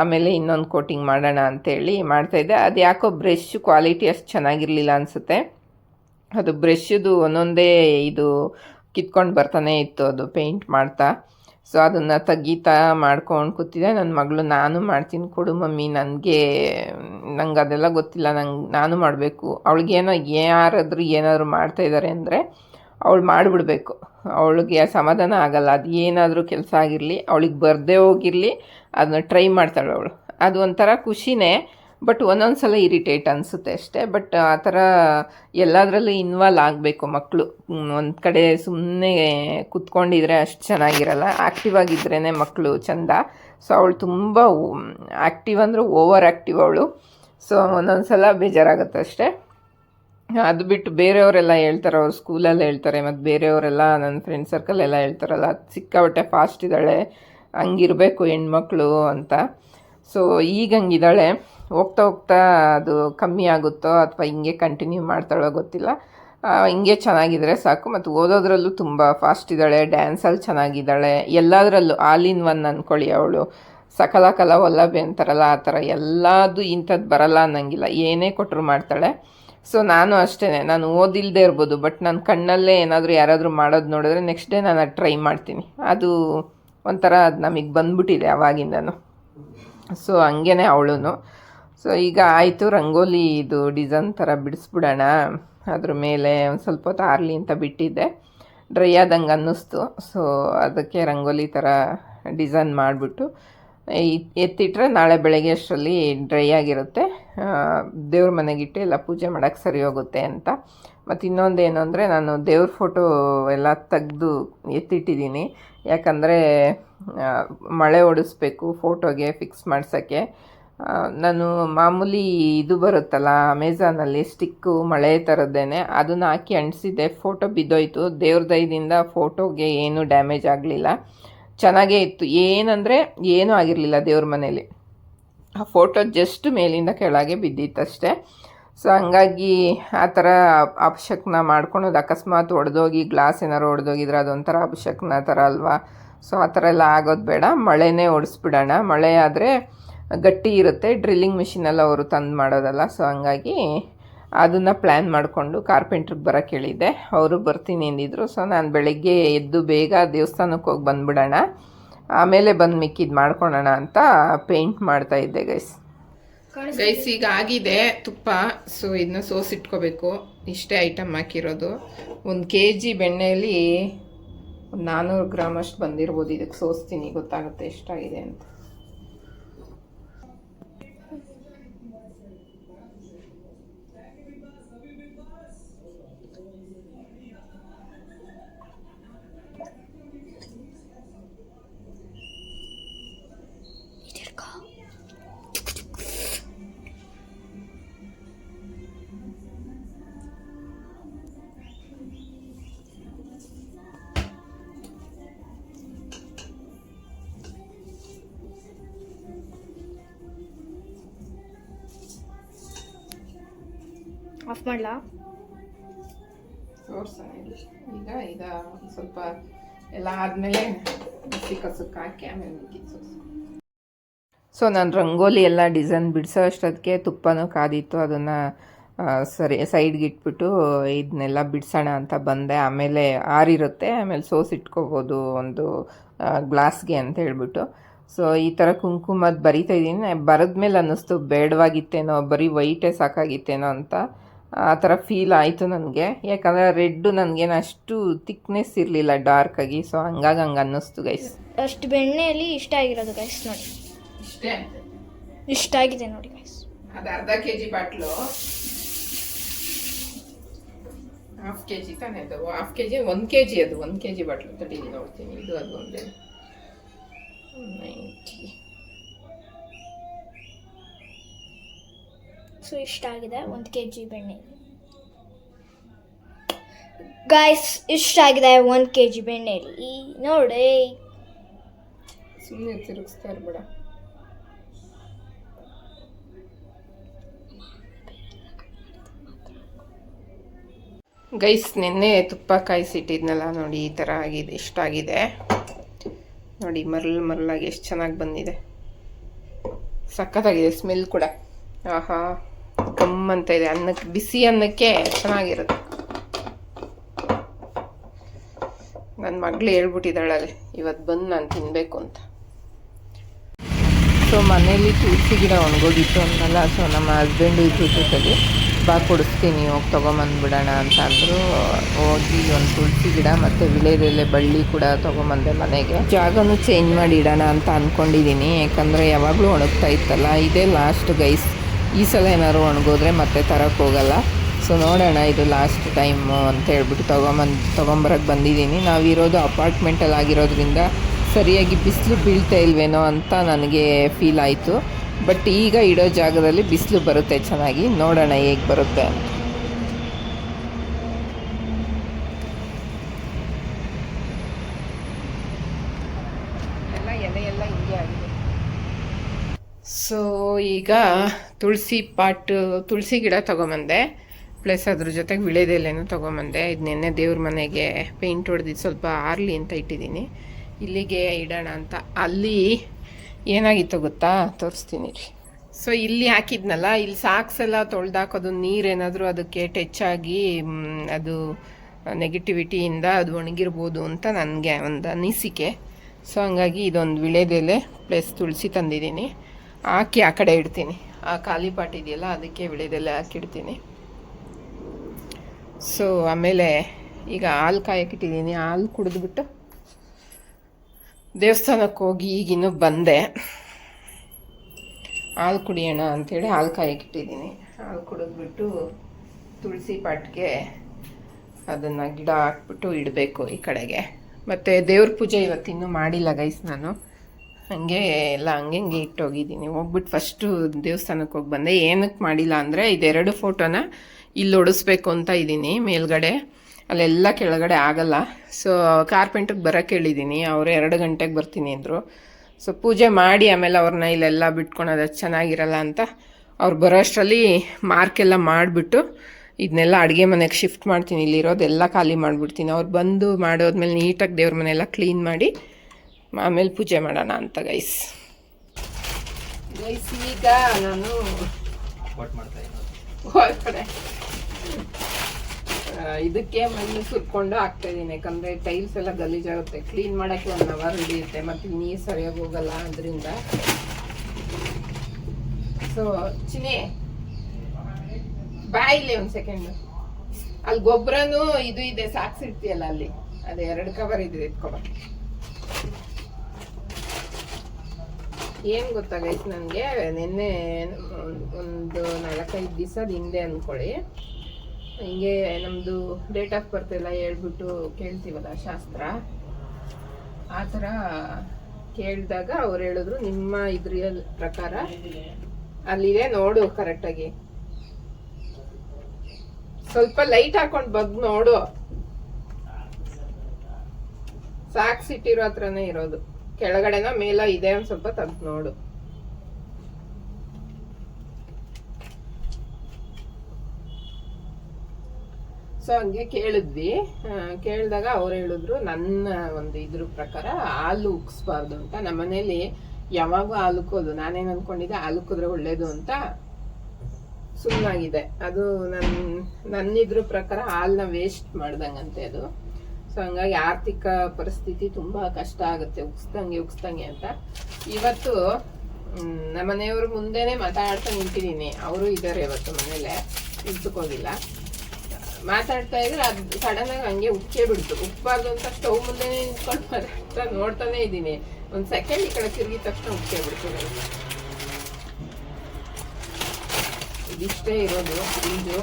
S1: ಆಮೇಲೆ ಇನ್ನೊಂದು ಕೋಟಿಂಗ್ ಮಾಡೋಣ ಅಂತೇಳಿ ಮಾಡ್ತಾಯಿದ್ದೆ ಅದು ಯಾಕೋ ಬ್ರಷ್ ಕ್ವಾಲಿಟಿ ಅಷ್ಟು ಚೆನ್ನಾಗಿರಲಿಲ್ಲ ಅನಿಸುತ್ತೆ. ಅದು ಬ್ರಷ್ದು ಒಂದೊಂದೇ ಇದು ಕಿತ್ಕೊಂಡು ಬರ್ತಾನೆ ಇತ್ತು ಅದು ಪೇಂಟ್ ಮಾಡ್ತಾ. ಸೊ ಅದನ್ನು ತೆಗಿತಾ ಮಾಡ್ಕೊಂಡು ಕೂತಿದ್ದೆ ನನ್ನ ಮಗಳು, ನಾನು ಮಾಡ್ತೀನಿ ಕೊಡು ಮಮ್ಮಿ, ನನಗೆ, ನಂಗೆ ಅದೆಲ್ಲ ಗೊತ್ತಿಲ್ಲ, ನಂಗೆ, ನಾನು ಮಾಡಬೇಕು. ಅವಳಿಗೇನೋ ಯಾರಾದರೂ ಏನಾದರೂ ಮಾಡ್ತಾ ಇದ್ದಾರೆ ಅಂದರೆ ಅವಳು ಮಾಡಿಬಿಡ್ಬೇಕು. ಅವಳಿಗೆ ಸಮಾಧಾನ ಆಗಲ್ಲ. ಅದು ಏನಾದರೂ ಕೆಲಸ ಆಗಿರಲಿ, ಅವಳಿಗೆ ಬರದೇ ಹೋಗಿರಲಿ ಅದನ್ನ ಟ್ರೈ ಮಾಡ್ತಾಳೆ ಅವಳು. ಅದು ಒಂಥರ ಖುಷಿನೇ. ಬಟ್ ಒಂದೊಂದು ಸಲ ಇರಿಟೇಟ್ ಅನಿಸುತ್ತೆ ಅಷ್ಟೇ. ಬಟ್ ಆ ಥರ ಎಲ್ಲದರಲ್ಲೂ ಇನ್ವಾಲ್ವ್ ಆಗಬೇಕು ಮಕ್ಕಳು ಒಂದು ಕಡೆ ಸುಮ್ಮನೆ ಕುತ್ಕೊಂಡಿದ್ರೆ ಅಷ್ಟು ಚೆನ್ನಾಗಿರಲ್ಲ. ಆ್ಯಕ್ಟಿವ್ ಆಗಿದ್ರೇ ಮಕ್ಕಳು ಚಂದ. ಸೊ ಅವಳು ತುಂಬ ಆ್ಯಕ್ಟಿವ್ ಅಂದರೆ ಓವರ್ ಆ್ಯಕ್ಟಿವ್ ಅವಳು. ಸೊ ಒಂದೊಂದು ಸಲ ಬೇಜಾರಾಗುತ್ತೆ ಅಷ್ಟೇ. ಅದು ಬಿಟ್ಟು ಬೇರೆಯವರೆಲ್ಲ ಹೇಳ್ತಾರೆ, ಅವ್ರು ಸ್ಕೂಲಲ್ಲಿ ಹೇಳ್ತಾರೆ, ಮತ್ತು ಬೇರೆಯವರೆಲ್ಲ ನನ್ನ ಫ್ರೆಂಡ್ ಸರ್ಕಲ್ ಎಲ್ಲ ಹೇಳ್ತಾರಲ್ಲ ಸಿಕ್ಕಾಬಟ್ಟೆ ಫಾಸ್ಟ್ ಇದ್ದಾಳೆ, ಹಂಗಿರಬೇಕು ಹೆಣ್ಮಕ್ಳು ಅಂತ. ಸೊ ಈಗ ಹಂಗಿದ್ದಾಳೆ. ಹೋಗ್ತಾ ಹೋಗ್ತಾ ಅದು ಕಮ್ಮಿ ಆಗುತ್ತೋ ಅಥವಾ ಹಿಂಗೆ ಕಂಟಿನ್ಯೂ ಮಾಡ್ತಾಳೋ ಗೊತ್ತಿಲ್ಲ. ಹಿಂಗೆ ಚೆನ್ನಾಗಿದ್ರೆ ಸಾಕು. ಮತ್ತು ಓದೋದ್ರಲ್ಲೂ ತುಂಬ ಫಾಸ್ಟ್ ಇದ್ದಾಳೆ ಡ್ಯಾನ್ಸಲ್ಲಿ ಚೆನ್ನಾಗಿದ್ದಾಳೆ. ಎಲ್ಲದರಲ್ಲೂ ಆಲ್ ಇನ್ ಒನ್ ಅಂದ್ಕೊಳ್ಳಿ ಅವಳು. ಸಕಲ ಕಲ ವಲ್ಲಭೆ ಅಂತಾರಲ್ಲ, ಆ ಥರ ಎಲ್ಲದೂ ಇಂಥದ್ದು ಬರಲ್ಲ ಅನ್ನಂಗಿಲ್ಲ. ಏನೇ ಕೊಟ್ಟರು ಮಾಡ್ತಾಳೆ. ಸೊ ನಾನು ಅಷ್ಟೇ ನಾನು ಓದಿಲ್ಲದೆ ಇರ್ಬೋದು ಬಟ್ ನನ್ನ ಕಣ್ಣಲ್ಲೇ ಏನಾದರೂ ಯಾರಾದರೂ ಮಾಡೋದು ನೋಡಿದ್ರೆ ನೆಕ್ಸ್ಟ್ ಡೇ ನಾನು ಟ್ರೈ ಮಾಡ್ತೀನಿ. ಅದು ಒಂಥರ ಅದು ನಮಗೆ ಬಂದ್ಬಿಟ್ಟಿದೆ ಅವಾಗಿಂದನು. ಸೊ ಹಂಗೇನೆ ಅವಳು ಸೊ ಈಗ ಆಯಿತು, ರಂಗೋಲಿ ಇದು ಡಿಸೈನ್ ಥರ ಬಿಡಿಸ್ಬಿಡೋಣ. ಅದ್ರ ಮೇಲೆ ಒಂದು ಸ್ವಲ್ಪ ಹೊತ್ತು ಆರ್ಲಿ ಅಂತ ಬಿಟ್ಟಿದ್ದೆ. ಡ್ರೈ ಆದಂಗೆ ಅನ್ನಿಸ್ತು. ಸೊ ಅದಕ್ಕೆ ರಂಗೋಲಿ ಥರ ಡಿಸೈನ್ ಮಾಡಿಬಿಟ್ಟು ಎತ್ತಿಟ್ರೆ ನಾಳೆ ಬೆಳಗ್ಗೆ ಅಷ್ಟರಲ್ಲಿ ಡ್ರೈ ಆಗಿರುತ್ತೆ. ದೇವ್ರ ಮನೆಗಿಟ್ಟು ಎಲ್ಲ ಪೂಜೆ ಮಾಡೋಕ್ಕೆ ಸರಿ ಹೋಗುತ್ತೆ ಅಂತ. ಮತ್ತು ಇನ್ನೊಂದು ಏನು ಅಂದರೆ ನಾನು ದೇವ್ರ ಫೋಟೋ ಎಲ್ಲ ತೆಗೆದು ಎತ್ತಿಟ್ಟಿದ್ದೀನಿ. ಯಾಕಂದರೆ ಮಳೆ ಓಡಿಸ್ಬೇಕು ಫೋಟೋಗೆ ಫಿಕ್ಸ್ ಮಾಡ್ಸೋಕ್ಕೆ. ನಾನು ಮಾಮೂಲಿ ಇದು ಬರುತ್ತಲ್ಲ ಅಮೆಝಾನಲ್ಲಿ ಸ್ಟಿಕ್ಕು ಮಳೆ ಥರದ್ದೇನೆ ಅದನ್ನು ಹಾಕಿ ಅಂಟಿಸಿದ್ದೆ ಫೋಟೋ ಬಿದ್ದೋಯ್ತು. ದೇವ್ರ ದಯದಿಂದ ಫೋಟೋಗೆ ಏನೂ ಡ್ಯಾಮೇಜ್ ಆಗಲಿಲ್ಲ. ಚೆನ್ನಾಗೇ ಇತ್ತು. ಏನಂದರೆ ಏನೂ ಆಗಿರಲಿಲ್ಲ ದೇವ್ರ ಮನೇಲಿ. ಆ ಫೋಟೋ ಜಸ್ಟ್ ಮೇಲಿಂದ ಕೆಳಗೆ ಬಿದ್ದಿತ್ತಷ್ಟೇ ಸೊ ಹಂಗಾಗಿ ಆ ಥರ ಅಪಶಕ್ನ ಮಾಡ್ಕೊಳೋದು ಅಕಸ್ಮಾತ್ ಒಡೆದೋಗಿ ಗ್ಲಾಸ್ ಏನಾರು ಒಡೆದೋಗಿದ್ರೆ ಅದೊಂಥರ ಅಪಶಕ್ನ ಥರ ಅಲ್ವಾ? ಸೊ ಆ ಥರ ಎಲ್ಲ ಆಗೋದು ಬೇಡ. ಮಳೆನೇ ಓಡಿಸ್ಬಿಡೋಣ. ಮಳೆ ಆದರೆ ಗಟ್ಟಿ ಇರುತ್ತೆ. ಡ್ರಿಲ್ಲಿಂಗ್ ಮಿಷಿನೆಲ್ಲ ಅವರು ತಂದು ಮಾಡೋದಲ್ಲ. ಸೊ ಹಂಗಾಗಿ ಅದನ್ನು ಪ್ಲ್ಯಾನ್ ಮಾಡಿಕೊಂಡು ಕಾರ್ಪೆಂಟ್ರಿಗೆ ಬರೋಕ್ಕೆ ಹೇಳಿದ್ದೆ. ಅವರು ಬರ್ತೀನಿ ಎಂದಿದ್ರು ಸೊ ನಾನು ಬೆಳಗ್ಗೆ ಎದ್ದು ಬೇಗ ದೇವಸ್ಥಾನಕ್ಕೆ ಹೋಗಿ ಬಂದುಬಿಡೋಣ. ಆಮೇಲೆ ಬಂದು ಮಿಕ್ಕಿದ್ದು ಮಾಡ್ಕೊಳೋಣ ಅಂತ ಪೇಂಟ್ ಮಾಡ್ತಾ ಇದ್ದೆ ಗೈಸ್ ಗೈಸ್ ಈಗ ಆಗಿದೆ ತುಪ್ಪ. ಸೊ ಇದನ್ನ ಸೋಸಿಟ್ಕೋಬೇಕು ಇಷ್ಟೇ ಐಟಮ್ ಹಾಕಿರೋದು. ಒಂದು ಕೆ ಜಿ ಬೆಣ್ಣೆಯಲ್ಲಿ ಒಂದು ನಾನ್ನೂರು ಗ್ರಾಮ್ ಅಷ್ಟು ಬಂದಿರ್ಬೋದು. ಇದಕ್ಕೆ ಸೋಸ್ತೀನಿ. ಗೊತ್ತಾಗುತ್ತೆ ಎಷ್ಟಾಗಿದೆ ಅಂತ.
S2: ಆಫ್ ಮಾಡ್ಲಾ.
S1: ಈಗ ಈಗ ಸ್ವಲ್ಪ ಎಲ್ಲ ಆದಮೇಲೆ ಹಸಿ ಕಸಕ್ಕೆ ಹಾಕಿ ಆಮೇಲೆ ಸೊ ನಾನು ರಂಗೋಲಿ ಎಲ್ಲ ಡಿಸೈನ್ ಬಿಡಿಸೋ ಅಷ್ಟೊತ್ತಿಗೆ ತುಪ್ಪನೂ ಕಾದಿತ್ತು. ಅದನ್ನು ಸರಿ ಸೈಡ್ಗೆ ಇಟ್ಬಿಟ್ಟು ಇದನ್ನೆಲ್ಲ ಬಿಡಿಸೋಣ ಅಂತ ಬಂದೆ. ಆಮೇಲೆ ಆರಿರುತ್ತೆ ಆಮೇಲೆ ಸೋಸ್ ಇಟ್ಕೋಬೋದು ಒಂದು ಗ್ಲಾಸ್ಗೆ ಅಂತ ಹೇಳ್ಬಿಟ್ಟು. ಸೊ ಈ ಥರ ಕುಂಕುಮದ ಬರಿತಾ ಇದ್ದೀನಿ. ಬರೆದ್ಮೇಲೆ ಅನ್ನಿಸ್ತು ಬೇಡವಾಗಿತ್ತೇನೋ ಬರೀ ವೈಟೇ ಸಾಕಾಗಿತ್ತೇನೋ ಅಂತ. ಆ ಥರ ಫೀಲ್ ಆಯಿತು ನನಗೆ. ಯಾಕಂದರೆ ರೆಡ್ಡು ನನಗೇನು ಅಷ್ಟು ತಿಕ್ನೆಸ್ ಇರಲಿಲ್ಲ ಆಗಿ. ಸೊ ಹಂಗಾಗಿ ಹಂಗೆ ಅನ್ನಿಸ್ತು ಗೈಸ್
S2: ಅಷ್ಟು ಬೆಣ್ಣೆಯಲ್ಲಿ ಇಷ್ಟ ಆಗಿರೋದು ಗೈಸ್ ನೋಡಿ.
S1: ಇಷ್ಟೇ
S2: ಇಷ್ಟ ಆಗಿದೆ ನೋಡಿ ಗೈಸ್
S1: ಅದು ಅರ್ಧ K G bottle. Half K G ತಾನೇ ಅದು? ಹಾಫ್ ಕೆ ಜಿ ಒಂದು ಕೆ ಜಿ ಅದು. ಒಂದು ಕೆ ಜಿ ಬಾಟ್ಲು. ತಡೀಲಿ ನೋಡ್ತೀನಿ. ಇದು ಅದು ಒಂದೇ. ನೈಂಟಿ
S2: ಸೊ, ಇಷ್ಟ ಆಗಿದೆ. ಒಂದು ಕೆ ಜಿ ಬೆಣ್ಣೆ. ಗಾಯ್ಸ್ ಇಷ್ಟ ಆಗಿದೆ ಒಂದು ಕೆ ಜಿ ಬೆಣ್ಣೆಯಲ್ಲಿ ನೋಡಿ
S1: ಸುಮ್ಮನೆ ತಿರುಗಿಸ್ತಾ ಇರ್ಬೇಡ ಗೈಸ್ ನಿನ್ನೆ ತುಪ್ಪ ಕಾಯಿಸಿಟ್ಟಿದ್ನಲ್ಲ, ನೋಡಿ, ಈ ಥರ ಆಗಿದೆ, ಇಷ್ಟ ಆಗಿದೆ. ನೋಡಿ ಮರಳು ಮರಳಾಗಿ ಎಷ್ಟು ಚೆನ್ನಾಗಿ ಬಂದಿದೆ. ಸಖತ್ತಾಗಿದೆ ಸ್ಮೆಲ್ ಕೂಡ. ಆಹಾ. ಗಮ್ ಅಂತ ಇದೆ. ಅನ್ನಕ್ಕೆ, ಬಿಸಿ ಅನ್ನಕ್ಕೆ ಚೆನ್ನಾಗಿರುತ್ತೆ. ನನ್ನ ಮಗಳು ಹೇಳ್ಬಿಟ್ಟಿದ್ದಾಳೆ ಇವತ್ತು ಬಂದು ನಾನು ತಿನ್ನಬೇಕು ಅಂತ. ಸೊ ಮನೇಲಿ ತುಳಸಿ ಗಿಡ ಒಣಗೋಗಿತ್ತು ಅಂದಲ್ಲ ಸೊ ನಮ್ಮ ಹಸ್ಬೆಂಡು ಇದ್ರ ಜೊತೆಗೆ ಬಾ, ಕೊಡಿಸ್ತೀನಿ, ಹೋಗಿ ತೊಗೊಂಬಂದ್ಬಿಡೋಣ ಅಂತ ಅಂದರು. ಹೋಗಿ ಒಂದು ತುಳಸಿ ಗಿಡ ಮತ್ತು ವಿಳೆದೆಲೆ ಬಳ್ಳಿ ಕೂಡ ತೊಗೊಂಬಂದೆ ಮನೆಗೆ. ಜಾಗನೂ ಚೇಂಜ್ ಮಾಡಿ ಇಡೋಣ ಅಂತ ಅಂದ್ಕೊಂಡಿದ್ದೀನಿ ಯಾಕಂದರೆ ಯಾವಾಗಲೂ ಒಣಗ್ತಾ ಇತ್ತಲ್ಲ, ಇದೇ ಲಾಸ್ಟ್ ಗೈಸ್ ಈ ಸಲ ಏನಾದ್ರು ಒಣಗೋದ್ರೆ ಮತ್ತೆ ತರಕ್ಕೆ ಹೋಗಲ್ಲ. ಸೊ ನೋಡೋಣ ಇದು ಲಾಸ್ಟ್ ಟೈಮು ಅಂತ ಹೇಳ್ಬಿಟ್ಟು ತೊಗೊಂಬಂದು ತೊಗೊಂಬರಕ್ಕೆ ಬಂದಿದ್ದೀನಿ. ನಾವಿರೋದು ಅಪಾರ್ಟ್ಮೆಂಟಲ್ಲಿ ಆಗಿರೋದ್ರಿಂದ ಸರಿಯಾಗಿ ಬಿಸಿಲು ಬೀಳ್ತಾ ಇಲ್ವೇನೋ ಅಂತ ನನಗೆ ಫೀಲ್ ಆಯಿತು. ಬಟ್ ಈಗ ಇಡೋ ಜಾಗದಲ್ಲಿ ಬಿಸಿಲು ಬರುತ್ತೆ ಚೆನ್ನಾಗಿ. ನೋಡೋಣ ಹೇಗೆ ಬರುತ್ತೆ ಅಂತ. ಎಲ್ಲ ಎಲೆ ಎಲ್ಲ ಆಗಿದೆ. ಸೊ ಈಗ ತುಳಸಿ ಪಾಟ್, ತುಳಸಿ ಗಿಡ ತೊಗೊಂಬಂದೆ. ಪ್ಲಸ್ ಅದ್ರ ಜೊತೆಗೆ ವಿಳೆದೆಲೆನೂ ತೊಗೊಂಬಂದೆ. ಇದು ನಿನ್ನೆ ದೇವ್ರ ಮನೆಗೆ ಪೇಂಟ್ ಹೊಡೆದಿದ್ದು ಸ್ವಲ್ಪ ಆರ್ಲಿ ಅಂತ ಇಟ್ಟಿದ್ದೀನಿ ಇಲ್ಲಿಗೆ ಇಡೋಣ ಅಂತ. ಅಲ್ಲಿ ಏನಾಗಿತ್ತು ಗೊತ್ತಾ? ತೋರಿಸ್ತೀನಿ ಸೊ ಇಲ್ಲಿ ಹಾಕಿದ್ನಲ್ಲ, ಇಲ್ಲಿ ಸಾಕ್ಸ್ ಎಲ್ಲ ತೊಳ್ದಾಕೋದು ನೀರೇನಾದರೂ ಅದಕ್ಕೆ ಟಚ್ ಆಗಿ ಅದು ನೆಗೆಟಿವಿಟಿಯಿಂದ ಅದು ಒಣಗಿರ್ಬೋದು ಅಂತ ನನಗೆ ಒಂದು ಅನಿಸಿಕೆ. ಸೊ ಹಂಗಾಗಿ ಇದೊಂದು ವಿಳೆದೆಲೆ ಪ್ಲಸ್ ತುಳಸಿ ತಂದಿದ್ದೀನಿ ಹಾಕಿ ಆ ಕಡೆ ಇಡ್ತೀನಿ. ಆ ಖಾಲಿ ಪಾಟ್ ಇದೆಯಲ್ಲ, ಅದಕ್ಕೆ ವಿಳೆದೆಲೆ ಹಾಕಿಡ್ತೀನಿ ಸೊ ಆಮೇಲೆ ಈಗ ಹಾಲು ಕಾಯಕ್ಕಿಟ್ಟಿದ್ದೀನಿ ಹಾಲು ಕುಡಿದ್ಬಿಟ್ಟು ದೇವಸ್ಥಾನಕ್ಕೆ ಹೋಗಿ ಈಗಿನ್ನೂ ಬಂದೆ. ಹಾಲು ಕುಡಿಯೋಣ ಅಂಥೇಳಿ ಹಾಲು ಕಾಯಕ್ಕಿಟ್ಟಿದ್ದೀನಿ ಹಾಲು ಕುಡಿದ್ಬಿಟ್ಟು ತುಳಸಿ ಪಾಟ್ಗೆ ಅದನ್ನು ಗಿಡ ಹಾಕ್ಬಿಟ್ಟು ಇಡಬೇಕು ಈ ಕಡೆಗೆ. ಮತ್ತು ದೇವ್ರ ಪೂಜೆ ಇವತ್ತಿನ್ನೂ ಮಾಡಿಲ್ಲ ಗೈಸ್ ನಾನು. ಹಾಗೆ ಎಲ್ಲ ಹಂಗೆ ಹಂಗೆ ಇಟ್ಟೋಗಿದ್ದೀನಿ. ಹೋಗ್ಬಿಟ್ಟು ಫಸ್ಟು ದೇವಸ್ಥಾನಕ್ಕೆ ಹೋಗಿ ಬಂದೆ. ಏನಕ್ಕೆ ಮಾಡಿಲ್ಲ ಅಂದರೆ ಇದೆರಡು ಫೋಟೋನ ಇಲ್ಲಿ ಒಡಿಸ್ಬೇಕು ಅಂತ ಇದ್ದೀನಿ ಮೇಲ್ಗಡೆ. ಅಲ್ಲೆಲ್ಲ ಕೆಳಗಡೆ ಆಗಲ್ಲ. ಸೊ ಕಾರ್ಪೆಂಟ್ರಿಗೆ ಬರೋಕ್ಕೆ ಹೇಳಿದ್ದೀನಿ ಅವರು ಎರಡು ಗಂಟೆಗೆ ಬರ್ತೀನಿ ಅಂದರು. ಸೊ ಪೂಜೆ ಮಾಡಿ ಆಮೇಲೆ ಅವ್ರನ್ನ ಇಲ್ಲೆಲ್ಲ ಬಿಟ್ಕೊಳೋದು ಅದು ಚೆನ್ನಾಗಿರಲ್ಲ ಅಂತ ಅವ್ರು ಬರೋ ಅಷ್ಟರಲ್ಲಿ ಮಾರ್ಕೆಲ್ಲ ಮಾಡಿಬಿಟ್ಟು ಇದನ್ನೆಲ್ಲ ಅಡುಗೆ ಮನೆಗೆ ಶಿಫ್ಟ್ ಮಾಡ್ತೀನಿ. ಇಲ್ಲಿರೋದೆಲ್ಲ ಖಾಲಿ ಮಾಡಿಬಿಡ್ತೀನಿ. ಅವ್ರು ಬಂದು ಮಾಡೋದ್ಮೇಲೆ ನೀಟಾಗಿ ದೇವ್ರ ಮನೆಯೆಲ್ಲ ಕ್ಲೀನ್ ಮಾಡಿ ಆಮೇಲೆ ಪೂಜೆ ಮಾಡೋಣ ಅಂತ ಗೈಸ್ ಗೈಸ್ ಈಗ ನಾನು ಹೊರಗಡೆ ಇದಕ್ಕೆ ಮಣ್ಣು ಸುತ್ಕೊಂಡು ಹಾಕ್ತಾ ಇದ್ದೀನಿ. ಯಾಕಂದ್ರೆ ಟೈಲ್ಸ್ ಎಲ್ಲ ಗಲೀಜಾಗುತ್ತೆ ಕ್ಲೀನ್ ಮಾಡಕ್ಕೆ ಒನ್ ಅವರ್ ಹಿಡಿಯುತ್ತೆ. ಮತ್ತೆ ನೀರು ಸರಿಯಾಗಿ ಹೋಗಲ್ಲ ಅದರಿಂದ ಸೊ ಚಿನಿ ಬಾಯ್ ಇಲ್ಲಿ ಒಂದ್ ಸೆಕೆಂಡ್ ಅಲ್ಲಿ ಗೊಬ್ಬರನು ಇದು ಇದೆ ಸಾಕ್ಸಿರ್ತೀಯಲ್ಲ ಅಲ್ಲಿ. ಅದೇ ಎರಡು ಕವರ್ ಇದೆ ಎತ್ಕೊಬ ಏನ್ ಗೊತ್ತಾ ಗೈಸ್ ನನಗೆ ನಿನ್ನೆ ಒಂದು ನಾಲ್ಕೈದು ದಿವಸ ಹಿಂದೆ ಅಂದ್ಕೊಳ್ಳಿ ಹಿಂಗೆ ನಮ್ಮದು ಡೇಟ್ ಆಫ್ ಬರ್ತ್ ಎಲ್ಲ ಹೇಳ್ಬಿಟ್ಟು ಕೇಳ್ತೀವಲ್ಲ ಶಾಸ್ತ್ರ? ಆ ಥರ ಕೇಳಿದಾಗ ಅವ್ರು ಹೇಳಿದ್ರು ನಿಮ್ಮ ಇದ್ರ ಪ್ರಕಾರ ಅಲ್ಲಿದೆ ನೋಡು ಕರೆಕ್ಟಾಗಿ ಸ್ವಲ್ಪ ಲೈಟ್ ಹಾಕೊಂಡು ಬಗ್ ನೋಡು. ಸಾಕ್ಸ್ ಇಟ್ಟಿರೋ ಹತ್ರನೇ ಇರೋದು. ಕೆಳಗಡೆನ ಮೇಲ ಇದೆ ಒಂದು ಸ್ವಲ್ಪ ತೆಗ್ದು ನೋಡು. ಸೊ ಹಂಗೆ ಕೇಳಿದ್ವಿ. ಕೇಳಿದಾಗ ಅವ್ರು ಹೇಳಿದ್ರು, ನನ್ನ ಒಂದು ಇದ್ರ ಪ್ರಕಾರ ಹಾಲು ಉಕ್ಸ್ಬಾರ್ದು ಅಂತ. ನಮ್ಮ ಮನೇಲಿ ಯಾವಾಗೂ ಹಾಲು ಉಕ್ಕೋದು ನಾನೇನು ಅನ್ಕೊಂಡಿದ್ದೆ ಹಾಲುಕಿದ್ರೆ ಒಳ್ಳೇದು ಅಂತ ಸುಮ್ಮನಾಗಿದೆ ಅದು ನನ್ನ ನನ್ನಿದ್ರ ಪ್ರಕಾರ ಹಾಲನ್ನ ವೇಸ್ಟ್ ಮಾಡ್ದಂಗಂತೆ ಅದು. ಸೊ ಹಂಗಾಗಿ ಆರ್ಥಿಕ ಪರಿಸ್ಥಿತಿ ತುಂಬಾ ಕಷ್ಟ ಆಗುತ್ತೆ. ಉಗ್ಸ್ದಂಗೆ ಉಗ್ಸ್ದಂಗೆ ಅಂತ. ಇವತ್ತು ನಮ್ಮ ಮನೆಯವ್ರ ಮುಂದೆನೆ ಮಾತಾಡ್ತಾ ನಿಂತಿದ್ದೀನಿ. ಅವರು ಇದ್ದಾರೆ ಇವತ್ತು ಮನೇಲೆ. ನಿಲ್ಸಕ್ಕೋಗಿಲ್ಲ ಮಾತಾಡ್ತಾ ಇದ್ರೆ ಅದು ಸಡನ್ ಆಗಿ ಹಂಗೆ ಉಕ್ಕೇ ಬಿಡ್ತು. ಉಕ್ಕಬಾರ್ದು ಅಂತ ಸ್ಟವ್ ಮುಂದೆ ನಿಂತ್ಕೊಂಡು ಮಾತಾಡ್ತಾ ನೋಡ್ತಾನೆ ಇದ್ದೀನಿ. ಒಂದು ಸೆಕೆಂಡ್ ಈ ಕಡೆ ತಿರುಗಿದ ತಕ್ಷಣ ಉಕ್ಕೇ ಬಿಡ್ತು ನನಗೆ. ಇದಿಷ್ಟೇ ಇರೋದು. ಬೀಜು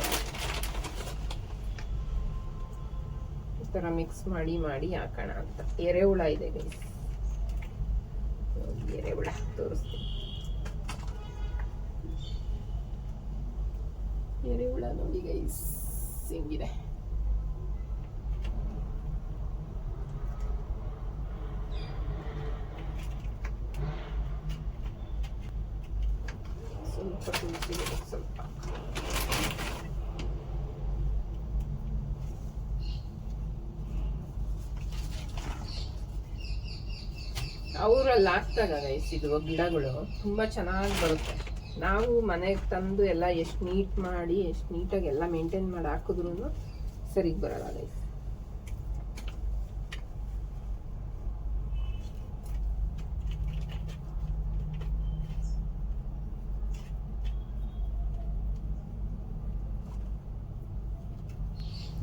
S1: ಥರ ಮಿಕ್ಸ್ ಮಾಡಿ ಮಾಡಿ ಹಾಕೋಣ ಅಂತ. ಎರೆಹುಳ ಇದೆ ಗೈಸ್ ಎರೆಹುಳ ತೋರಿಸ್ತೀನಿ. ಎರೆಹುಳ ನೋಡಿ ಗೈಸ್ ಹಿಂಗಿದೆ? ಸ್ವಲ್ಪ ತುಳಸಿ, ಸ್ವಲ್ಪ ಅವರಲ್ಲಿ ರೈಸ್ ಇದು, ಗಿಡಗಳು. ತುಂಬ ಚೆನ್ನಾಗಿ ಬರುತ್ತೆ. ನಾವು ಮನೆಗೆ ತಂದು ಎಲ್ಲ ಎಷ್ಟು ನೀಟ್ ಮಾಡಿ, ಎಷ್ಟು ನೀಟಾಗಿ ಎಲ್ಲ ಮೇಂಟೈನ್ ಮಾಡಿ ಹಾಕಿದ್ರು ಸರಿಗೆ ಬರಲ್ಲ ಗೈಸ್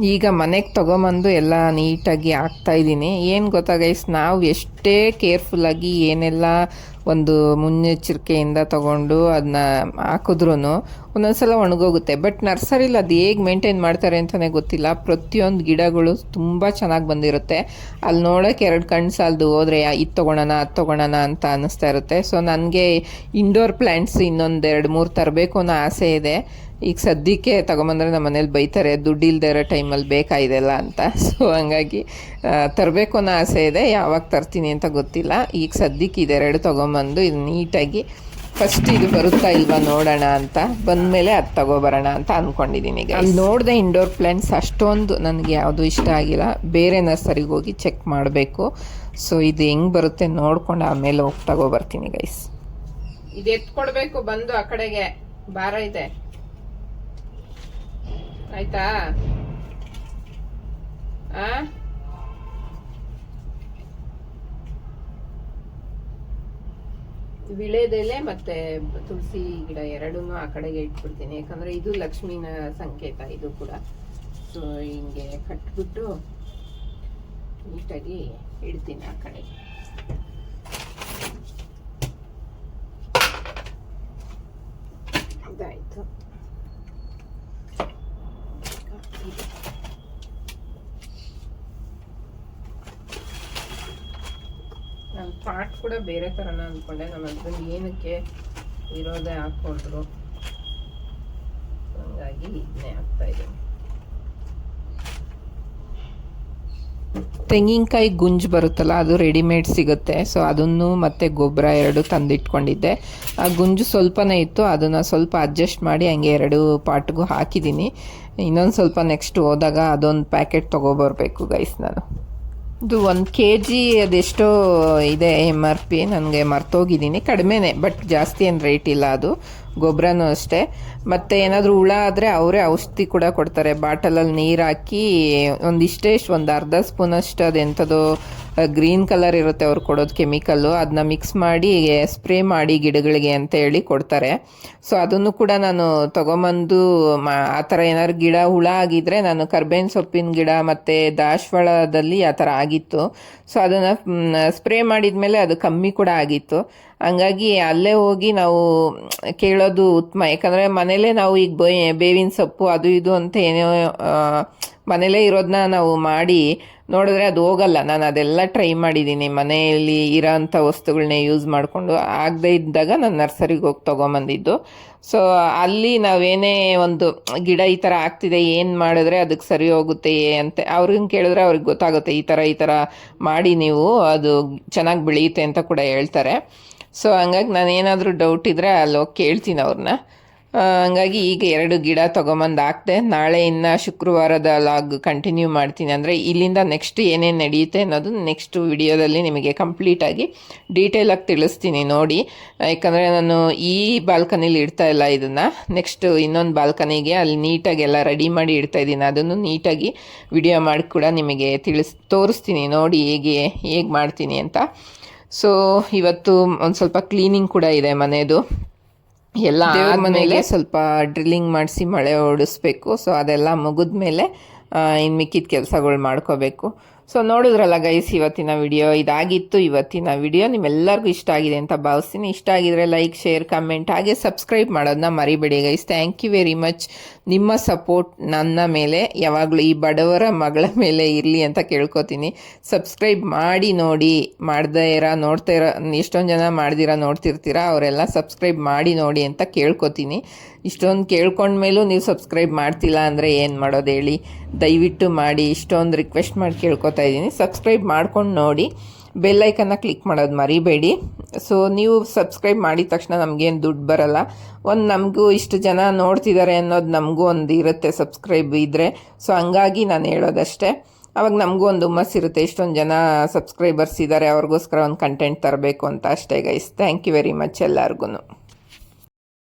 S1: ಈಗ ಮನೆಗೆ ತಗೊಂಬಂದು ಎಲ್ಲ ನೀಟಾಗಿ ಹಾಕ್ತಾ ಇದ್ದೀನಿ. ಏನು ಗೊತ್ತಾಗೈಸ್ ನಾವು ಎಷ್ಟೇ ಕೇರ್ಫುಲ್ಲಾಗಿ ಏನೆಲ್ಲ ಒಂದು ಮುನ್ನೆಚ್ಚರಿಕೆಯಿಂದ ತಗೊಂಡು ಅದನ್ನ ಹಾಕಿದ್ರೂ ಒಂದೊಂದ್ಸಲ ಒಣಗೋಗುತ್ತೆ. ಬಟ್ ನರ್ಸರಿಲಿ ಅದು ಹೇಗೆ ಮೇಂಟೈನ್ ಮಾಡ್ತಾರೆ ಅಂತಲೇ ಗೊತ್ತಿಲ್ಲ. ಪ್ರತಿಯೊಂದು ಗಿಡಗಳು ತುಂಬ ಚೆನ್ನಾಗಿ ಬಂದಿರುತ್ತೆ. ಅಲ್ಲಿ ನೋಡೋಕ್ಕೆ ಎರಡು ಕಣ್ಣು ಸಾಲದು ಹೋದರೆ ಇದು ತೊಗೊಳೋಣ, ಅದು ತೊಗೊಳೋಣ ಅಂತ ಅನ್ನಿಸ್ತಾ ಇರುತ್ತೆ. ಸೊ ನನಗೆ ಇಂಡೋರ್ ಪ್ಲ್ಯಾಂಟ್ಸ್ ಇನ್ನೊಂದು ಎರಡು ಮೂರು ತರಬೇಕು ಅನ್ನೋ ಆಸೆ ಇದೆ. ಈಗ ಸದ್ಯಕ್ಕೆ ತಗೊಂಬಂದ್ರೆ ನಮ್ಮ ಮನೇಲಿ ಬೈತಾರೆ ದುಡ್ಡು ಇಲ್ಲದೆ ಇರೋ ಟೈಮಲ್ಲಿ ಬೇಕಾಯಿದೆಲ್ಲ ಅಂತ. ಸೊ ಹಂಗಾಗಿ ತರಬೇಕು ಅನ್ನೋ ಆಸೆ ಇದೆ ಯಾವಾಗ ತರ್ತೀನಿ ಅಂತ ಗೊತ್ತಿಲ್ಲ. ಈಗ ಸದ್ಯಕ್ಕೆ ಇದೆರಡು ತೊಗೊಂಬಂದು ಇದು ನೀಟಾಗಿ ಫಸ್ಟ್ ಇದು ಬರುತ್ತಾ ಇಲ್ವಾ ನೋಡೋಣ ಅಂತ ಬಂದಮೇಲೆ ಅದು ತಗೋಬರೋಣ ಅಂತ ಅಂದ್ಕೊಂಡಿದ್ದೀನಿ ಈಗ ಅಲ್ಲಿ ನೋಡಿದೆ ಇಂಡೋರ್ ಪ್ಲ್ಯಾಂಟ್ಸ್ ಅಷ್ಟೊಂದು ನನಗೆ ಯಾವುದು ಇಷ್ಟ ಆಗಿಲ್ಲ. ಬೇರೆ ನರ್ಸರಿಗೆ ಹೋಗಿ ಚೆಕ್ ಮಾಡಬೇಕು. ಸೊ ಇದು ಹೆಂಗೆ ಬರುತ್ತೆ ನೋಡ್ಕೊಂಡು ಆಮೇಲೆ ಹೋಗಿ ತಗೋಬರ್ತೀನಿ ಗೈಸ್ ಇದು ಎತ್ಕೊಡ್ಬೇಕು ಬಂದು ಆ ಕಡೆಗೆ ಭಾರ ಇದೆ. ಆಯ್ತಾ? ಆ? ವಿಳೆದೆಲೆ ಮತ್ತೆ ತುಳಸಿ ಗಿಡ ಎರಡನ್ನೂ ಆ ಕಡೆಗೆ ಇಟ್ಬಿಡ್ತೀನಿ. ಯಾಕಂದ್ರೆ ಇದು ಲಕ್ಷ್ಮಿನ ಸಂಕೇತ ಇದು ಕೂಡ. ಸೊ ಹಿಂಗೆ ಕಟ್ಬಿಟ್ಟು ನೀಟಾಗಿ ಇಡ್ತೀನಿ ಆ ಕಡೆಗೆ ಇದಾಯ್ತು ನಾನು ಪಾಟ್ ಕೂಡ ಬೇರೆ ಥರನ ಅಂದ್ಕೊಂಡೆ ನಮ್ಮ ಹಸ್ಬೆಂಡ್ ಏನಕ್ಕೆ ಇರೋದೇ ಹಾಕ್ಕೊಂಡ್ರು ಹಂಗಾಗಿ ಇದನ್ನೇ ಹಾಕ್ತಾ ಇದ್ದೀನಿ ತೆಂಗಿನಕಾಯಿ ಗುಂಜು ಬರುತ್ತಲ್ಲ, ಅದು ರೆಡಿಮೇಡ್ ಸಿಗುತ್ತೆ. ಸೊ ಅದನ್ನು ಮತ್ತು ಗೊಬ್ಬರ ಎರಡು ತಂದಿಟ್ಕೊಂಡಿದ್ದೆ. ಆ ಗುಂಜು ಸ್ವಲ್ಪನೇ ಇತ್ತು, ಅದನ್ನು ಸ್ವಲ್ಪ ಅಡ್ಜಸ್ಟ್ ಮಾಡಿ ಹಂಗೆ ಎರಡು ಪಾಟ್ಗೂ ಹಾಕಿದ್ದೀನಿ. ಇನ್ನೊಂದು ಸ್ವಲ್ಪ ನೆಕ್ಸ್ಟ್ ಹೋದಾಗ ಅದೊಂದು ಪ್ಯಾಕೆಟ್ ತೊಗೊಬರ್ಬೇಕು ಗೈಸ್ ನಾನು. ಇದು ಒಂದು ಕೆ ಜಿ ಅದೆಷ್ಟೋ ಇದೆ ಎಂ ಆರ್ ಪಿ ನನಗೆ ಮರ್ತೋಗಿದ್ದೀನಿ. ಕಡಿಮೆನೇ ಬಟ್ ಜಾಸ್ತಿ ಏನು ರೇಟ್ ಇಲ್ಲ ಅದು. ಗೊಬ್ಬರನೂ ಅಷ್ಟೇ. ಮತ್ತು ಏನಾದರೂ ಹುಳ ಆದರೆ ಅವರೇ ಔಷಧಿ ಕೂಡ ಕೊಡ್ತಾರೆ. ಬಾಟಲಲ್ಲಿ ನೀರು ಹಾಕಿ ಒಂದಿಷ್ಟೇ ಒಂದು ಅರ್ಧ ಸ್ಪೂನಷ್ಟು ಅದೆಂಥದ್ದು ಗ್ರೀನ್ ಕಲರ್ ಇರುತ್ತೆ ಅವ್ರು ಕೊಡೋದು ಕೆಮಿಕಲ್ಲು ಅದನ್ನ ಮಿಕ್ಸ್ ಮಾಡಿ ಸ್ಪ್ರೇ ಮಾಡಿ ಗಿಡಗಳಿಗೆ ಅಂತ ಹೇಳಿ ಕೊಡ್ತಾರೆ. ಸೊ ಅದನ್ನು ಕೂಡ ನಾನು ತೊಗೊಂಬಂದು ಆ ಥರ ಏನಾದ್ರು ಗಿಡ, ಹುಳ ಆಗಿದ್ರೆ ನಾನು ಕರ್ಬೇವಿನ ಸೊಪ್ಪಿನ ಗಿಡ ಮತ್ತು ದಾಶವಾಳದಲ್ಲಿ ಆ ಥರ ಆಗಿತ್ತು. ಸೊ ಅದನ್ನು ಸ್ಪ್ರೇ ಮಾಡಿದ ಮೇಲೆ ಅದು ಕಮ್ಮಿ ಕೂಡ ಆಗಿತ್ತು. ಹಂಗಾಗಿ ಅಲ್ಲೇ ಹೋಗಿ ನಾವು ಕೇಳೋದು ಉತ್ತಮ. ಯಾಕಂದರೆ ಮನೇಲೇ ನಾವು ಈಗ ಬೇವಿನ ಸೊಪ್ಪು ಅದು ಇದು ಅಂತ ಏನೋ ಮನೇಲೇ ಇರೋದನ್ನ ನಾವು ಮಾಡಿ ನೋಡಿದ್ರೆ ಅದು ಹೋಗಲ್ಲ. ನಾನು ಅದೆಲ್ಲ ಟ್ರೈ ಮಾಡಿದ್ದೀನಿ. ಮನೆಯಲ್ಲಿ ಇರೋಂಥ ವಸ್ತುಗಳನ್ನೇ ಯೂಸ್ ಮಾಡಿಕೊಂಡು ಆಗದೇ ಇದ್ದಾಗ ನಾನು ನರ್ಸರಿಗೆ ಹೋಗಿ ತೊಗೊಂಬಂದಿದ್ದು. ಸೊ ಅಲ್ಲಿ ನಾವೇನೇ ಒಂದು ಗಿಡ ಈ ಥರ ಆಗ್ತಿದೆ, ಏನು ಮಾಡಿದ್ರೆ ಅದಕ್ಕೆ ಸರಿ ಹೋಗುತ್ತೆ ಅಂತ ಅವ್ರಿಗೆ ಕೇಳಿದ್ರೆ ಅವ್ರಿಗೆ ಗೊತ್ತಾಗುತ್ತೆ, ಈ ಥರ ಈ ಥರ ಮಾಡಿ ನೀವು, ಅದು ಚೆನ್ನಾಗಿ ಬೆಳೆಯುತ್ತೆ ಅಂತ ಕೂಡ ಹೇಳ್ತಾರೆ. ಸೊ ಹಂಗಾಗಿ ನಾನು ಏನಾದರೂ ಡೌಟ್ ಇದ್ದರೆ ಅಲ್ಲಿ ಹೋಗಿ ಕೇಳ್ತೀನಿ ಅವ್ರನ್ನ ಹಂಗಾಗಿ ಈಗ ಎರಡು ಗಿಡ ತೊಗೊಂಬಂದು ಹಾಕ್ದೆ, ನಾಳೆ ಇನ್ನು ಶುಕ್ರವಾರದ ಲಾಗ್ ಕಂಟಿನ್ಯೂ ಮಾಡ್ತೀನಿ. ಅಂದರೆ ಇಲ್ಲಿಂದ ನೆಕ್ಸ್ಟ್ ಏನೇನು ನಡೆಯುತ್ತೆ ಅನ್ನೋದು ನೆಕ್ಸ್ಟ್ ವಿಡಿಯೋದಲ್ಲಿ ನಿಮಗೆ ಕಂಪ್ಲೀಟಾಗಿ ಡೀಟೇಲಾಗಿ ತಿಳಿಸ್ತೀನಿ ನೋಡಿ. ಯಾಕಂದರೆ ನಾನು ಈ ಬಾಲ್ಕನಿಲಿ ಇಡ್ತಾ ಇಲ್ಲ ಇದನ್ನು. ನೆಕ್ಸ್ಟ್ ಇನ್ನೊಂದು ಬಾಲ್ಕನಿಗೆ ಅಲ್ಲಿ ನೀಟಾಗಿ ಎಲ್ಲ ರೆಡಿ ಮಾಡಿ ಇಡ್ತಾ ಇದ್ದೀನಿ. ಅದನ್ನು ನೀಟಾಗಿ ವಿಡಿಯೋ ಮಾಡಿ ಕೂಡ ನಿಮಗೆ ತಿಳಿಸ್, ತೋರಿಸ್ತೀನಿ ನೋಡಿ ಹೇಗೆ ಹೇಗೆ ಮಾಡ್ತೀನಿ ಅಂತ. ಸೊ ಇವತ್ತು ಒಂದು ಸ್ವಲ್ಪ ಕ್ಲೀನಿಂಗ್ ಕೂಡ ಇದೆ ಮನೆಯದು ಎಲ್ಲ ಮನೆಗೆ ಸ್ವಲ್ಪ ಡ್ರಿಲ್ಲಿಂಗ್ ಮಾಡಿಸಿ ಮಳೆ ಓಡಿಸ್ಬೇಕು. ಸೊ ಅದೆಲ್ಲ ಮುಗಿದ್ಮೇಲೆ ಇನ್ನು ಮಿಕ್ಕಿದ ಕೆಲಸಗಳು ಮಾಡ್ಕೋಬೇಕು. ಸೊ ನೋಡಿದ್ರಲ್ಲ ಗೈಸ್ ಇವತ್ತಿನ ವಿಡಿಯೋ ಇದಾಗಿತ್ತು. ಇವತ್ತಿನ ವಿಡಿಯೋ ನಿಮ್ಮೆಲ್ಲರಿಗೂ ಇಷ್ಟ ಆಗಿದೆ ಅಂತ ಭಾವಿಸ್ತೀನಿ. ಇಷ್ಟ ಆಗಿದ್ರೆ ಲೈಕ್ ಶೇರ್ ಕಮೆಂಟ್ ಹಾಗೆ ಸಬ್ಸ್ಕ್ರೈಬ್ ಮಾಡೋದನ್ನ ಮರಿಬೇಡಿ guys thank you very much ನಿಮ್ಮ ಸಪೋರ್ಟ್ ನನ್ನ ಮೇಲೆ, ಯಾವಾಗಲೂ ಈ ಬಡವರ ಮಗಳ ಮೇಲೆ ಇರಲಿ ಅಂತ ಕೇಳ್ಕೊತೀನಿ. ಸಬ್ಸ್ಕ್ರೈಬ್ ಮಾಡಿ ನೋಡಿ, ಮಾಡ್ದೇ ಇರೋ, ನೋಡ್ತಾ ಇರೋ, ಎಷ್ಟೊಂದು ಜನ ಮಾಡ್ದಿರ, ನೋಡ್ತಿರ್ತೀರ, ಅವರೆಲ್ಲ ಸಬ್ಸ್ಕ್ರೈಬ್ ಮಾಡಿ ನೋಡಿ ಅಂತ ಕೇಳ್ಕೊತೀನಿ. ಇಷ್ಟೊಂದು ಕೇಳ್ಕೊಂಡ್ಮೇಲೂ ನೀವು ಸಬ್ಸ್ಕ್ರೈಬ್ ಮಾಡ್ತಿಲ್ಲ ಅಂದರೆ ಏನು ಮಾಡೋದು ಹೇಳಿ? ದಯವಿಟ್ಟು ಮಾಡಿ, ಇಷ್ಟೊಂದು ರಿಕ್ವೆಸ್ಟ್ ಮಾಡಿ ಕೇಳ್ಕೊತಾ ಇದ್ದೀನಿ. ಸಬ್ಸ್ಕ್ರೈಬ್ ಮಾಡ್ಕೊಂಡು ನೋಡಿ. ಬೆಲ್ಲೈಕನ್ನ ಕ್ಲಿಕ್ ಮಾಡೋದು ಮರಿಬೇಡಿ. ಸೊ ನೀವು ಸಬ್ಸ್ಕ್ರೈಬ್ ಮಾಡಿದ ತಕ್ಷಣ ನಮಗೇನು ದುಡ್ಡು ಬರಲ್ಲ. ಒಂದು ನಮಗೂ ಇಷ್ಟು ಜನ ನೋಡ್ತಿದ್ದಾರೆ ಅನ್ನೋದು ನಮಗೂ ಒಂದು ಇರುತ್ತೆ ಸಬ್ಸ್ಕ್ರೈಬ್ ಇದ್ದರೆ ಸೊ ಹಂಗಾಗಿ ನಾನು ಹೇಳೋದಷ್ಟೇ. ಅವಾಗ ನಮಗೂ ಒಂದು ಹುಮ್ಮಸ್ ಇರುತ್ತೆ. ಇಷ್ಟೊಂದು ಜನ ಸಬ್ಸ್ಕ್ರೈಬರ್ಸ್ ಇದ್ದಾರೆ ಅವ್ರಿಗೋಸ್ಕರ ಒಂದು ಕಂಟೆಂಟ್ ತರಬೇಕು ಅಂತ ಅಷ್ಟೇ guys thank you very much ಎಲ್ಲರಿಗೂ